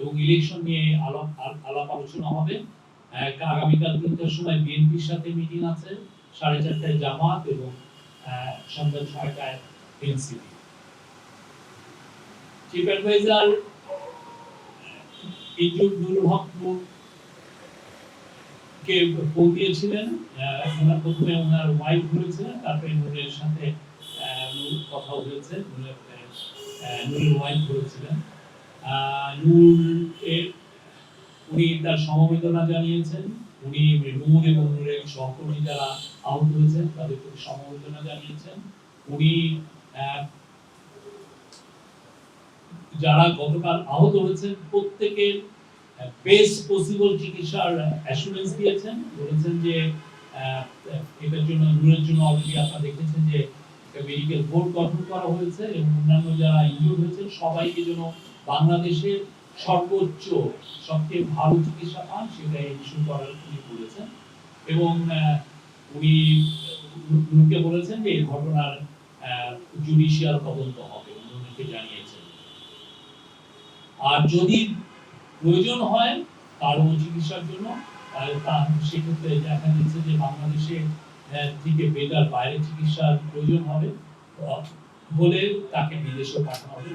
এবং ইলেকশন নিয়ে আলাপ আলাপ আলোচনা হবে। আগামীকাল তিনটার সময় বিএনপির সাথে মিটিং আছে, সাড়ে চারটায় জামাত এবং সন্ধ্যা ছয়টায় এনসিপি চিফ অ্যাডভাইজার কে ওনার প্রথমে ওনার ওয়াইফ তারপরে নূরের সাথে কথা হয়েছে, নূরের নূরের ওয়াইফ নূর এর উনি তার সমবেদনা জানিয়েছেন, উনি নূর এবং নূরের সহকর্মী যারা আহত হয়েছেন, তাদের প্রতি সমবেদনা জানিয়েছেন। উনি যারা গতকাল আহত হয়েছেন, প্রত্যেকের বেস্ট পসিবল চিকিৎসার অ্যাসুরেন্স দিয়েছেন। বলেছেন যে এটার জন্য, নূরের জন্য অলরেডি আপনারা দেখেছেন যে একটা মেডিকেল বোর্ড গঠন করা হয়েছে এবং অন্যান্য যারা ইনজুর হয়েছেন, সবাইকে যেন বাংলাদেশের সর্বোচ্চ, সবচেয়ে ভালো চিকিৎসা পান সেটা ইস্যু করার উনি বলেছেন এবং উনি নূরকে বলেছেন যে এই ঘটনার জুডিশিয়াল তদন্ত হবে উনি জানিয়েছেন আর যদি প্রয়োজন হয় কারও চিকিৎসার জন্য তা সেক্ষেত্রে দেখা যাচ্ছে যে বাংলাদেশে থেকে বেটার বাইরে চিকিৎসার প্রয়োজন হবে, বলে তাকে বিদেশে পাঠানো হবে।